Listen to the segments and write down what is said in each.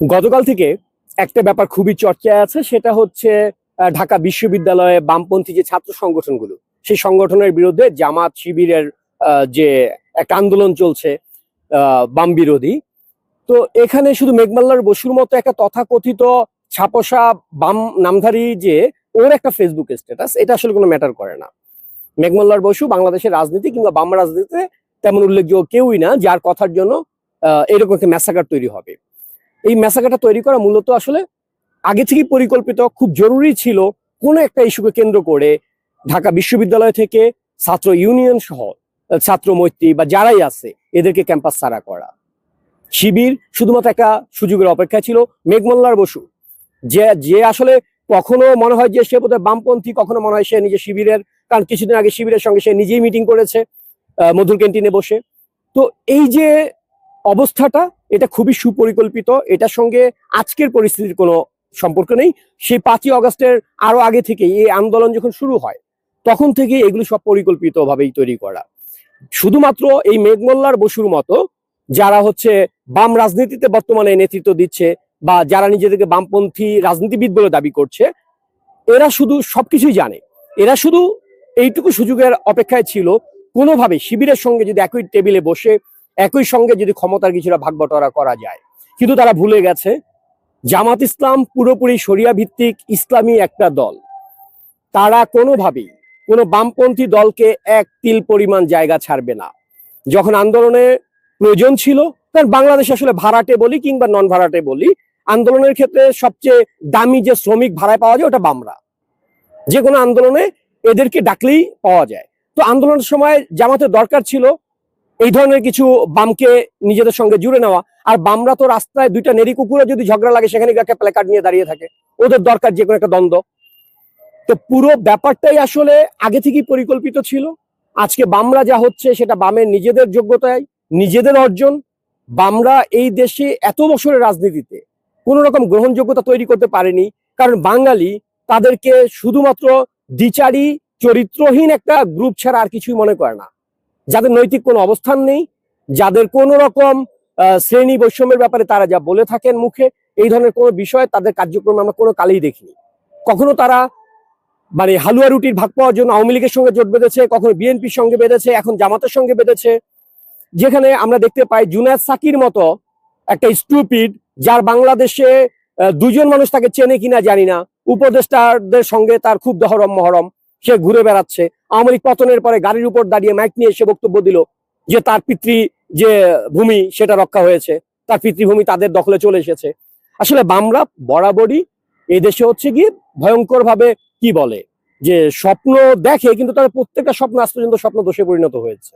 গতকাল থেকে একটা ব্যাপার খুবই চর্চায় আছে, সেটা হচ্ছে ঢাকা বিশ্ববিদ্যালয়ে বামপন্থী যে ছাত্র সংগঠনগুলো, সেই সংগঠনের বিরুদ্ধে জামাত শিবিরের যে একটা আন্দোলন চলছে বাম বিরোধী। তো এখানে শুধু মেঘমাল্লার বসুর মতো একটা তথাকথিত ছাপসা বাম নামধারী যে, ওর একটা ফেসবুক স্ট্যাটাস এটা আসলে কোনো ম্যাটার করে না। মেঘমাল্লার বসু বাংলাদেশের রাজনীতি কিংবা বাম রাজনীতিতে তেমন উল্লেখযোগ্য কেউই না, যার কথার জন্য এরকম একটা ম্যাসাকার তৈরি হবে। এই ম্যাসাকারটা তৈরি করা মূলত আসলে আগে থেকেই পরিকল্পিত, খুব জরুরি ছিল কোনো একটা ইস্যুকে কেন্দ্র করে ঢাকা বিশ্ববিদ্যালয় থেকে ছাত্র ইউনিয়ন সহ ছাত্র মৈত্রী বা যারাই আছে, এদেরকে ক্যাম্পাস ছাড়া করা। শিবির শুধুমাত্র একটা সুযোগের অপেক্ষা ছিল মেঘমল্লার বসু। যে যে আসলে কখনো মনে হয় যে সে বোধহয় বামপন্থী, কখনো মনে হয় সে নিজে শিবিরের, কারণ কিছুদিন আগে শিবিরের সঙ্গে সে নিজেই মিটিং করেছে মধুর ক্যান্টিনে বসে। তো এই যে অবস্থাটা এটা খুবই সুপরিকল্পিত, এটার সঙ্গে আজকের পরিস্থিতির কোনো সম্পর্ক নেই। সেই পাঁচই অগস্টের আরও আগে থেকে এই আন্দোলন যখন শুরু হয়, তখন থেকে এগুলো সব পরিকল্পিত ভাবেই তৈরি করা। শুধুমাত্র এই মেঘমল্লার বসুর মতো, যারা হচ্ছে বাম রাজনীতিতে বর্তমানে নেতৃত্ব দিচ্ছে বা যারা নিজেদেরকে বামপন্থী রাজনীতিবিদ বলে দাবি করছে, এরা শুধু সবকিছুই জানে। এরা শুধু এইটুকু সুযোগের অপেক্ষায় ছিল কোনোভাবে শিবিরের সঙ্গে যদি একই টেবিলে বসে একই সঙ্গে যদি ক্ষমতার কিছুটা ভাগ বটোয়ারা করা যায়। কিন্তু তারা ভুলে গেছে, জামাত ইসলাম পুরোপুরি শরিয়া ভিত্তিক ইসলামী একটা দল। তারা কোনোভাবেই কোনো বামপন্থী দলকে এক তিল পরিমাণ জায়গা ছাড়বে না। যখন আন্দোলনে প্রয়োজন ছিল, কারণ বাংলাদেশ আসলে ভাড়াটে বলি কিংবা নন ভাড়াটে বলি, আন্দোলনের ক্ষেত্রে সবচেয়ে দামি যে শ্রমিক ভাড়ায় পাওয়া যায় ওটা বামরা। যে কোনো আন্দোলনে এদেরকে ডাকলেই পাওয়া যায়। তো আন্দোলনের সময় জামাতের দরকার ছিল এই ধরনের কিছু বামকে নিজেদের সঙ্গে জুড়ে নেওয়া। আর বামরা তো রাস্তায় দুইটা নেরি কুকুরে যদি ঝগড়া লাগে, সেখানে একটা প্ল্যাকার্ড নিয়ে দাঁড়িয়ে থাকে। ওদের দরকার যে কোনো একটা দ্বন্দ্ব। তো পুরো ব্যাপারটাই আসলে আগে থেকেই পরিকল্পিত ছিল। আজকে বামরা যা হচ্ছে, সেটা বামের নিজেদের যোগ্যতায়, নিজেদের অর্জন। বামরা এই দেশে এত বছরের রাজনীতিতে কোন রকম গ্রহণযোগ্যতা তৈরি করতে পারেনি। কারণ বাঙালি তাদেরকে শুধুমাত্র দ্বিচারী, চরিত্রহীন একটা গ্রুপ ছাড়া আর কিছুই মনে করে না। যাদের নৈতিক কোনো অবস্থান নেই, যাদের কোনো রকম শ্রেণি বৈষম্যের ব্যাপারে তারা যা বলে থাকেন মুখে, এই ধরনের কোনো বিষয় তাদের কার্যক্রমে আমরা কোনো কালেই দেখিনি। কখনো তারা মানে হালুয়া রুটির ভাগ পাওয়ার জন্য আওয়ামী লীগের সঙ্গে জোট বেঁধেছে, কখনো বিএনপির সঙ্গে বেঁধেছে, এখন জামাতের সঙ্গে বেঁধেছে। যেখানে আমরা দেখতে পাই জুনায়দ সাকির মতো একটা স্টুপিড যার বাংলাদেশে দুজন মানুষ তাকে চেনে কিনা জানি না, উপদেষ্টাদের সঙ্গে তার খুব দহরম মহরম। সে ঘুরে বেড়াচ্ছে। আওয়ামী পতনের পরে গাড়ির উপর দাঁড়িয়ে মাইক নিয়ে এসে বক্তব্য দিল যে তার পিতৃ যে ভূমি সেটা রক্ষা হয়েছে, তার পিতৃভূমি তাদের দখলে চলে এসেছে। আসলে বামরা বরাবরই দেশে হচ্ছে গিয়ে ভয়ঙ্কর ভাবে কি বলে, যে স্বপ্ন দেখে কিন্তু তাদের প্রত্যেকটা স্বপ্ন আজ পর্যন্ত স্বপ্ন দোষে পরিণত হয়েছে।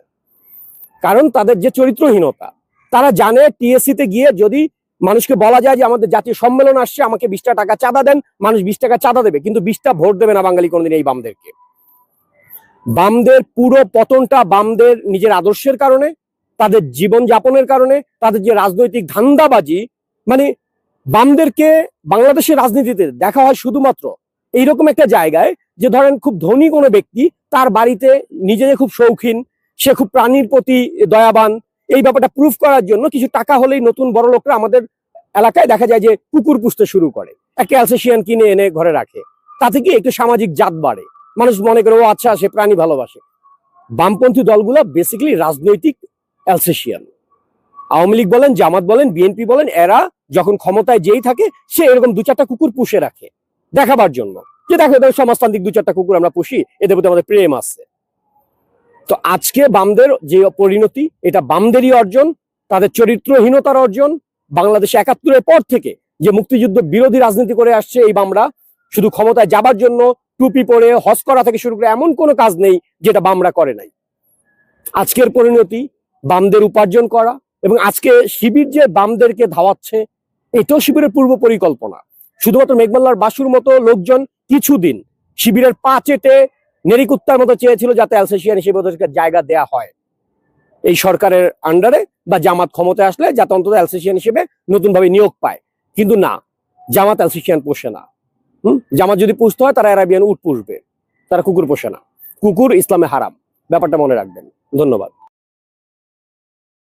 কারণ তাদের যে চরিত্রহীনতা, তারা জানে টিএসসি তে গিয়ে যদি মানুষকে বলা যায় যে আমাদের জাতীয় সম্মেলন আসছে, আমাকে বিশটা টাকা চাঁদা দেন, মানুষ বিশ টাকা চাঁদা দেবে, কিন্তু বিশটা ভোট দেবে না বাঙালি কোনোদিন এই বামদেরকে। বামদের পুরো পতনটা বামদের নিজের আদর্শের কারণে, তাদের জীবন যাপনের কারণে, তাদের যে রাজনৈতিক ধান্দাবাজি মানে বামদেরকে বাংলাদেশের রাজনীতিতে দেখা হয় শুধুমাত্র এইরকম একটা জায়গায় যে ধরেন খুব ধনী কোনো ব্যক্তি, তার বাড়িতে নিজে খুব শৌখিন, সে খুব প্রাণীর প্রতি দয়াবান এই ব্যাপারটা প্রুফ করার জন্য কিছু টাকা হলেই নতুন বড় লোকরা আমাদের এলাকায় দেখা যায় যে কুকুর পুষতে শুরু করে। একটা অ্যালসেশিয়ান কিনে এনে ঘরে রাখে। তাতে কি একটু সামাজিক জাত বাড়ে। মানুষ মনে করে, ও আচ্ছা সে প্রাণী ভালোবাসে। বামপন্থী দলগুলো বেসিক্যালি রাজনৈতিক অ্যালসেশিয়ান আওয়ামী লীগ বলেন, জামাত বলেন বিএনপি বলেন, এরা যখন ক্ষমতায় যেই থাকে, সে এরকম দু চারটা কুকুর পুষে রাখে। দেখাবার জন্য। যে দেখো সমাজতান্ত্রিক দু চারটা কুকুর আমরা পুষি, এদের প্রতি আমাদের প্রেম আছে। তো আজকে বামদের যে পরিণতি, এটা বামদেরই অর্জন, তাদের চরিত্রহীনতার অর্জন, বাংলাদেশে একাত্তরের পর থেকে যে মুক্তিযুদ্ধ বিরোধী রাজনীতি করে আসছে এই বামরা, শুধু ক্ষমতায় যাবার জন্য টুপি পরে হজ করা থেকে শুরু করে এমন কোনো কাজ নেই যেটা বামরা করে নাই। আজকের পরিণতি, বামদের উপার্জন করা এবং আজকে শিবির যে বামদেরকে ধাওয়াচ্ছে, এটাও শিবিরের পূর্ব পরিকল্পনা। শুধুমাত্র মেঘমাল্লার বাসুর মতো লোকজন কিছুদিন শিবিরের পা চেটে নেরিকুত্তার মতো চেয়েছিল যাতে অ্যালসেশিয়ান হিসেবে ওদেরকে জায়গা দেয়া হয়। এই সরকারের আন্ডারে বা জামাত ক্ষমতায় আসলে যাতে অন্তত অ্যালসেশিয়ান হিসেবে নতুনভাবে নিয়োগ পায়। কিন্তু না, জামাত অ্যালসেশিয়ান পোষে না। হুম? জামাত যদি পুষতে হয়, তারা অ্যারাবিয়ান উঠ পুষবে। তারা কুকুর পোষে না। কুকুর ইসলামে হারাম। ব্যাপারটা মনে রাখবেন। ধন্যবাদ।